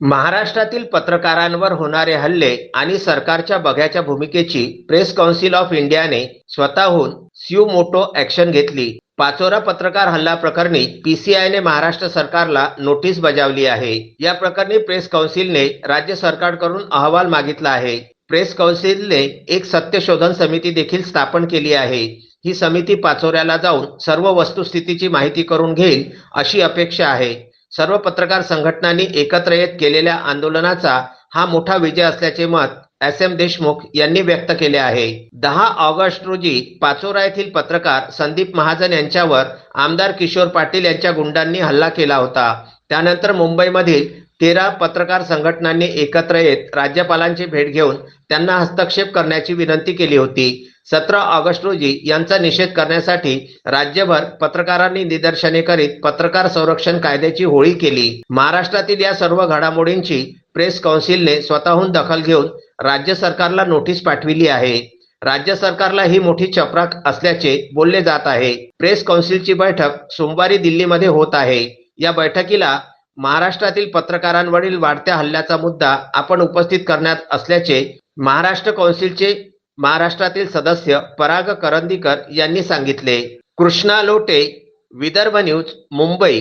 महाराष्ट्रातील पत्रकारांवर होणारे हल्ले आणि सरकारच्या बघ्याच्या भूमिकेची प्रेस काउन्सिल ऑफ इंडियाने स्वतःहून स्यू मोटो ऍक्शन घेतली. पाचोरा पत्रकार हल्ला प्रकरणी पीसीआयने महाराष्ट्र सरकारला नोटीस बजावली आहे. या प्रकरणी प्रेस काउन्सिलने राज्य सरकारकडून अहवाल मागितला आहे. प्रेस काउन्सिलने एक सत्यशोधन समिती देखील स्थापन केली आहे. ही समिती पाचोऱ्याला जाऊन सर्व वस्तुस्थितीची माहिती करून घेईल अशी अपेक्षा आहे. सर्व पत्रकार संघटनांनी एकत्र येत केलेल्या आंदोलनाचा हा मोठा विजय असल्याचे मत एस एम देशमुख यांनी व्यक्त केले आहे. दहा ऑगस्ट रोजी पाचोरा येथील पत्रकार संदीप महाजन यांच्यावर आमदार किशोर पाटील यांच्या गुंडांनी हल्ला केला होता. त्यानंतर मुंबईमधील तेरा पत्रकार संघटनांनी एकत्र येत राज्यपालांची भेट घेऊन त्यांना हस्तक्षेप करण्याची विनंती केली होती. सतरा ऑगस्ट रोजी यांचा निषेध करण्यासाठी राज्यभर पत्रकारांनी निदर्शने करीत पत्रकार संरक्षण कायद्याची होळी केली. महाराष्ट्रातील या सर्व घडामोडींची प्रेस कौन्सिलने स्वतःहून दखल घेऊन राज्य सरकारला नोटीस पाठविली आहे. राज्य सरकारला ही मोठी चपराक असल्याचे बोलले जात आहे. प्रेस कौन्सिलची बैठक सोमवारी दिल्लीमध्ये होत आहे. या बैठकीला महाराष्ट्रातील पत्रकारांवरील वाढत्या हल्ल्याचा मुद्दा आपण उपस्थित करण्यात असल्याचे महाराष्ट्र कौन्सिलचे महाराष्ट्रातील सदस्य पराग करंदीकर यांनी सांगितले. कृष्णा लोटे विदर्भ न्यूज मुंबई.